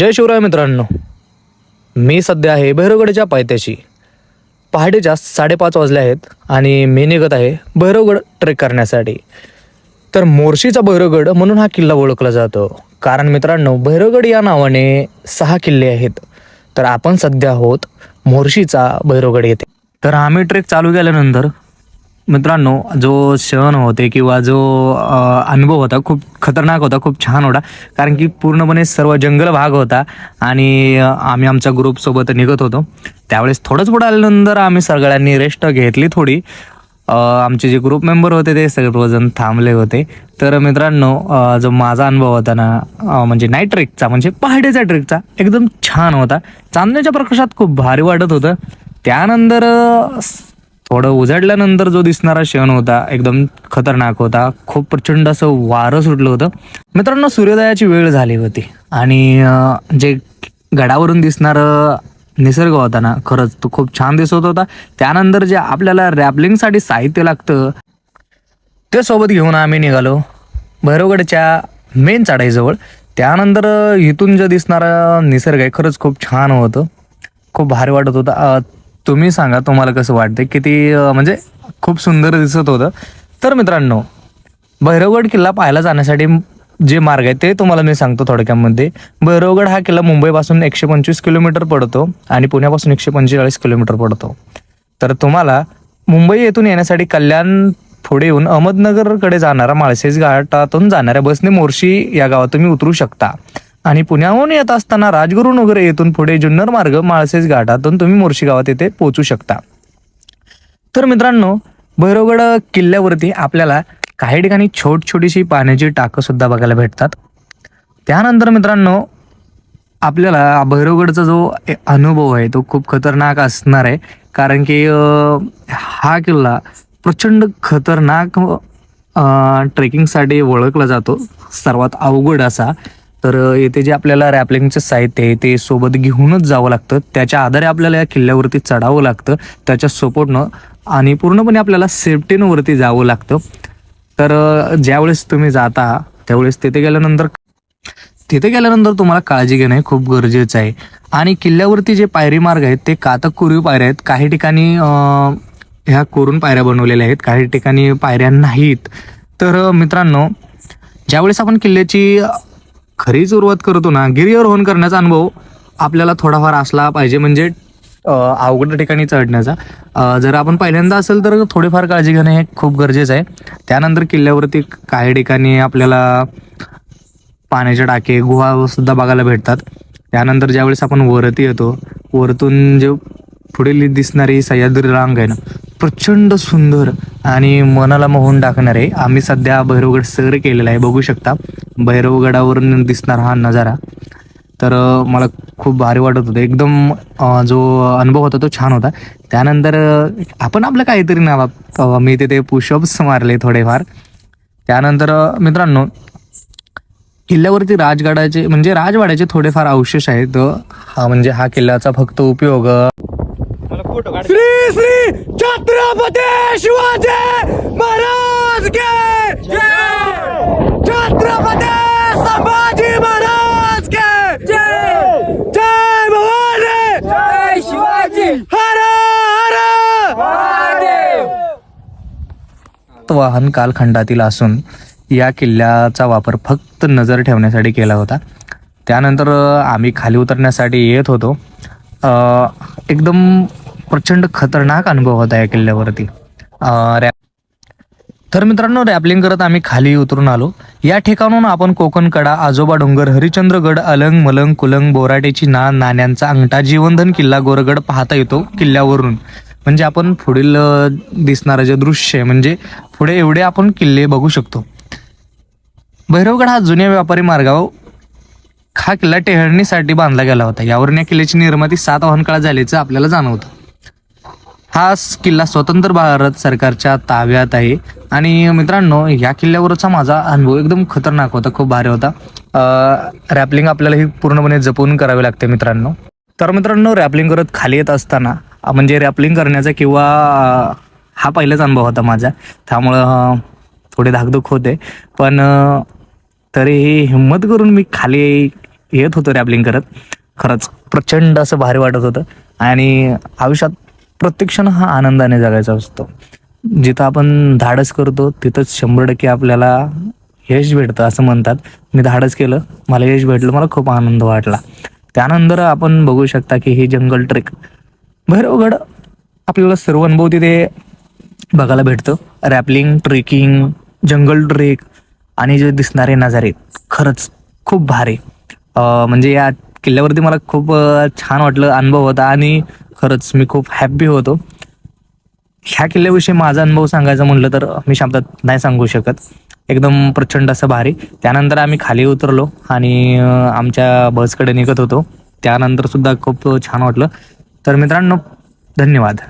जय शिवराय मित्रांनो. मी सध्या आहे भैरवगडच्या पायथ्याशी. पहाटेच्या साडेपाच वाजले आहेत आणि मी निघत आहे भैरवगड ट्रेक करण्यासाठी. तर मोर्शीचा भैरवगड म्हणून हा किल्ला ओळखला जातो. कारण मित्रांनो भैरवगड या नावाने सहा किल्ले आहेत. तर आपण सध्या आहोत मोर्शीचा भैरवगड येथे. तर आम्ही ट्रेक चालू केल्यानंतर मित्रांनो जो सहन होते किंवा जो अनुभव होता खूप खतरनाक होता खूप छान होता. कारण की पूर्णपणे सर्व जंगल भाग होता आणि आम्ही आमच्या ग्रुपसोबत निघत होतो. त्यावेळेस थोडंच पुढे आल्यानंतर आम्ही सगळ्यांनी रेस्ट घेतली थोडी. आमचे जे ग्रुप मेंबर होते ते सर्वजण थांबले होते. तर मित्रांनो जो माझा अनुभव होता ना म्हणजे नाईट ट्रेकचा म्हणजे पहाटेचा ट्रेकचा एकदम छान होता. चांदण्याच्या प्रकाशात खूप भारी वाटत होतं. त्यानंतर थोडं उजाडल्यानंतर जो दिसणारा क्षण होता एकदम खतरनाक होता. खूप प्रचंड असं वारं सुटलं होतं. मित्रांनो सूर्योदयाची वेळ झाली होती. आणि जे गडावरून दिसणारं निसर्ग होता ना खरंच तो खूप छान दिसत होता. त्यानंतर जे आपल्याला रॅपलिंगसाठी साहित्य लागतं ते सोबत घेऊन आम्ही निघालो भैरवगडच्या मेन चढाईजवळ. त्यानंतर इथून जे दिसणारा निसर्ग आहे खरंच खूप छान होतं. खूप भारी वाटत होता. तुम्ही सांगा तुम्हाला कसं वाटतं किती म्हणजे खूप सुंदर दिसत होतं. तर मित्रांनो भैरवगड किल्ला पाहायला जाण्यासाठी जे मार्ग आहे ते तुम्हाला मी सांगतो थोडक्यामध्ये. भैरवगड हा किल्ला मुंबईपासून एकशे पंचवीस किलोमीटर पडतो आणि पुण्यापासून एकशे पंचेचाळीस किलोमीटर पडतो. तर तुम्हाला मुंबई येथून येण्यासाठी कल्याण पुढे येऊन अहमदनगरकडे जाणारा माळशेज घाटातून जाणाऱ्या बसने मोर्शी या गावात तुम्ही उतरू शकता. आणि पुण्याहून येत असताना राजगुरु नगर येथून पुढे जुन्नर मार्ग माळसेज घाटातून तुम्ही मोर्शी गावात येथे पोहोचू शकता. तर मित्रांनो भैरवगड किल्ल्यावरती आपल्याला काही ठिकाणी छोट छोटीशी पाण्याची टाकं सुद्धा बघायला भेटतात. त्यानंतर मित्रांनो आपल्याला भैरवगडचा जो अनुभव आहे तो खूप खतरनाक असणार आहे. कारण की हा किल्ला प्रचंड खतरनाक ट्रेकिंगसाठी ओळखला जातो. सर्वात अवघड असा तर येथे जे आपल्याला रॅपलिंगचं साहित्य आहे ते सोबत घेऊनच जावं लागतं. त्याच्या आधारे आपल्याला या किल्ल्यावरती चढावं लागतं. त्याच्या सपोर्टनं आणि पूर्णपणे आपल्याला सेफ्टीनं वरती जावं लागतं. तर ज्यावेळेस तुम्ही जाता त्यावेळेस तिथे गेल्यानंतर तिथे गेल्यानंतर तुम्हाला काळजी घेणं हे खूप गरजेचं आहे. आणि किल्ल्यावरती जे पायरी मार्ग आहेत ते कातक कोरीव पायऱ्या आहेत. काही ठिकाणी ह्या कोरून पायऱ्या बनवलेल्या आहेत. काही ठिकाणी पायऱ्या नाहीत. तर मित्रांनो ज्यावेळेस आपण किल्ल्याची खरी सुरुवात करतो ना गिर्यारोहण करण्याचा अनुभव आपल्याला थोडाफार असला पाहिजे. म्हणजे अवघड ठिकाणी चढण्याचा. जर आपण पहिल्यांदा असेल तर थोडीफार काळजी घेणं हे खूप गरजेचं आहे. त्यानंतर किल्ल्यावरती काही ठिकाणी आपल्याला पाण्याचे टाके गुहा सुद्धा बघायला भेटतात. त्यानंतर ज्यावेळेस आपण वरती येतो वरतून जे पुढील दिसणारी सह्याद्री रांग आहे ना प्रचंड सुंदर आणि मनाला मोहून टाकणारे आम्ही सध्या भैरवगड सर केलेला आहे बघू शकता. भैरवगडावरून दिसणारा हा नजारा. तर मला खूप भारी वाटत होतं. एकदम जो अनुभव होता तो छान होता. त्यानंतर आपण आपलं काहीतरी ना मी तिथे पुशअप्स मारले थोडेफार. त्यानंतर मित्रांनो किल्ल्यावरती राजगडाचे म्हणजे राजवाड्याचे थोडेफार अवशेष आहेत. हा म्हणजे हा किल्ल्याचा फक्त उपयोग अ, श्री श्री छत्रपती शिवाजी महाराज के जय. छत्रपती संभाजी महाराज के जय. जय भवानी. जय शिवाजी. हर हर महादेव. वाहन कालखंडातील असून या किल्ल्याचा वापर फक्त नजर ठेवण्यासाठी केला होता. त्यानंतर आम्ही खाली उतरण्यासाठी येत होतो. अ, एकदम प्रचंड खतरनाक अनुभव होता या किल्ल्यावरती. तर मित्रांनो रॅपलिंग करत आम्ही खाली उतरून आलो. या ठिकाणून आपण कोकण कडा आजोबा डोंगर हरिचंद्रगड अलंग मलंग कुलंग बोराटेची ना नाण्यांचा अंगठा जीवनधन किल्ला गोरगड पाहता येतो किल्ल्यावरून. म्हणजे आपण पुढील दिसणारं जे दृश्य आहे म्हणजे पुढे एवढे आपण किल्ले बघू शकतो. भैरवगड हा जुन्या व्यापारी मार्गावर हा किल्ला टेहळणीसाठी बांधला गेला होता. यावरून या किल्ल्याची निर्मिती सात काळात झाल्याचं आपल्याला जाणवतं. हा किल्ला स्वतंत्र भारत सरकारच्या ताब्यात आहे. आणि मित्रांनो या किल्ल्यावरचा माझा अनुभव एकदम खतरनाक होता खूप भारी होता. रॅपलिंग आपल्याला ही पूर्णपणे जपून करावी लागते मित्रांनो. तर मित्रांनो रॅपलिंग करत खाली येत असताना म्हणजे रॅपलिंग करण्याचा किंवा हा पहिलाच अनुभव होता माझा. त्यामुळं थोडे धाकधूक होते. पण तरीही हिंमत करून मी खाली येत होतो रॅपलिंग करत. खरंच प्रचंड असं भारी वाटत होतं. आणि आयुष्यात प्रत्येक क्षण हा आनंदाने जगायचा असतो. जिथं आपण धाडस करतो तिथंच शंभर टक्के आपल्याला यश भेटतं असं म्हणतात. मी धाडस केलं मला यश भेटलं मला खूप आनंद वाटला. त्यानंतर आपण बघू शकता की हे जंगल ट्रेक भैरवगड आपल्याला सर्व अनुभव तिथे बघायला भेटतं. रॅपलिंग ट्रेकिंग जंगल ट्रेक आणि जे दिसणारे नजारे खरंच खूप भारी. म्हणजे या किल्ल्यावरती मला खूप छान वाटलं अनुभव होता आणि खरंच मी खूप हॅप्पी होतो. ह्या किल्ल्याविषयी माझा अनुभव सांगायचा म्हटलं तर मी शब्दात नाही सांगू शकत. एकदम प्रचंड असं भारी. त्यानंतर आम्ही खाली उतरलो आणि आमच्या बसकडे निघत होतो. त्यानंतर सुद्धा खूप छान वाटलं. तर मित्रांनो धन्यवाद.